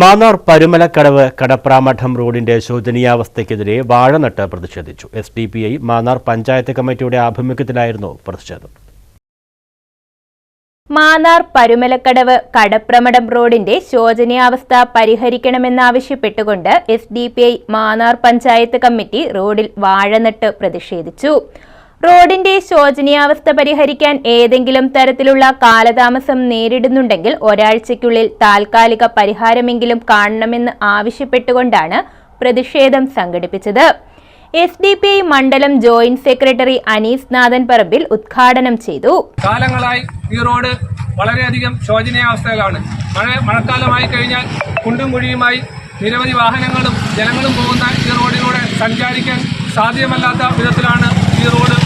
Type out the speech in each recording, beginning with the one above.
മാന്നാർ പരുമലക്കടവ് കടപ്രാമഠം റോഡിന്റെ ശോചനീയാവസ്ഥയ്ക്കെതിരെ വാഴനട്ട് പ്രതിഷേധിച്ചു. S D P I Mannar panchayat കമ്മിറ്റിയുടെ ആഭിമുഖ്യത്തിലായിരുന്നു പ്രതിഷേധം. മാന്നാർ പരുമലക്കടവ് കടപ്രമടം റോഡിന്റെ ശോചനീയാവസ്ഥ പരിഹരിക്കണമെന്നാവശ്യപ്പെട്ടുകൊണ്ട് S D P I Mannar panchayat committee റോഡിൽ വാഴനട്ട് പ്രതിഷേധിച്ചു. റോഡിന്റെ ശോചനീയാവസ്ഥ പരിഹരിക്കാൻ ഏതെങ്കിലും തരത്തിലുള്ള കാലതാമസം നേരിടുന്നുണ്ടെങ്കിൽ ഒരാഴ്ചയ്ക്കുള്ളിൽ താൽക്കാലിക പരിഹാരമെങ്കിലും കാണണമെന്ന് ആവശ്യപ്പെട്ടുകൊണ്ടാണ് പ്രതിഷേധം സംഘടിപ്പിച്ചത്. എസ് ഡി പി ഐ മണ്ഡലം ജോയിന്റ് സെക്രട്ടറി അനീസ് നാഥൻ പറമ്പിൽ ഉദ്ഘാടനം ചെയ്തു. കാലങ്ങളായി ഈ റോഡ് വളരെയധികം ശോചനീയാവസ്ഥയിലാണ്. മഴ മഴക്കാലമായി കഴിഞ്ഞാൽ കുണ്ടും കുഴിയുമായി നിരവധി വാഹനങ്ങളും ജനങ്ങളും പോകുന്ന ഈ റോഡിലൂടെ സഞ്ചാരിക്കാൻ സാധ്യമല്ലാത്ത വിധത്തിലാണ് ഈ റോഡ്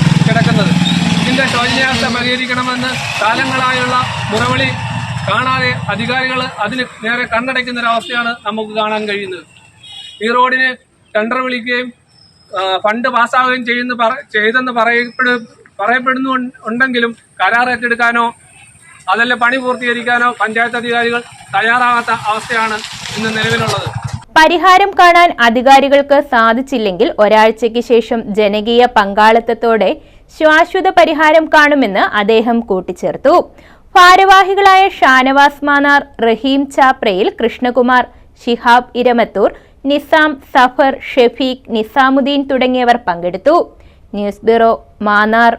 ശോചനീയാവസ്ഥ പരിഹരിക്കണമെന്ന് കാലങ്ങളായുള്ള മുറവിളി കാണാതെ അധികാരികൾ അതിന് നേരെ കണ്ണടയ്ക്കുന്ന ഒരവസ്ഥയാണ് നമുക്ക് കാണാൻ കഴിയുന്നത്. ഈ റോഡിന് ടെൻഡർ വിളിക്കുകയും ഫണ്ട് പാസ്സാവുകയും ചെയ്യുന്ന ചെയ്തെന്ന് പറയപ്പെടു പറയപ്പെടുന്നു ഉണ്ടെങ്കിലും കരാർ ഏറ്റെടുക്കാനോ അതല്ല പണി പൂർത്തീകരിക്കാനോ പഞ്ചായത്ത് അധികാരികൾ തയ്യാറാകാത്ത അവസ്ഥയാണ് ഇന്ന് നിലവിലുള്ളത്. പരിഹാരം കാണാൻ അധികാരികൾക്ക് സാധിച്ചില്ലെങ്കിൽ ഒരാഴ്ചയ്ക്ക് ശേഷം ജനകീയ പങ്കാളിത്തത്തോടെ ശാശ്വത പരിഹാരം കാണുമെന്ന് അദ്ദേഹം കൂട്ടിച്ചേർത്തു. ഭാരവാഹികളായ ഷാനവാസ് മാനാർ റഹീം ചാപ്രയിൽ കൃഷ്ണകുമാർ ഷിഹാബ് ഇരമത്തൂർ നിസാം സഫർ ഷെഫീഖ് നിസാമുദ്ദീൻ തുടങ്ങിയവർ പങ്കെടുത്തു. News bureau Mannar.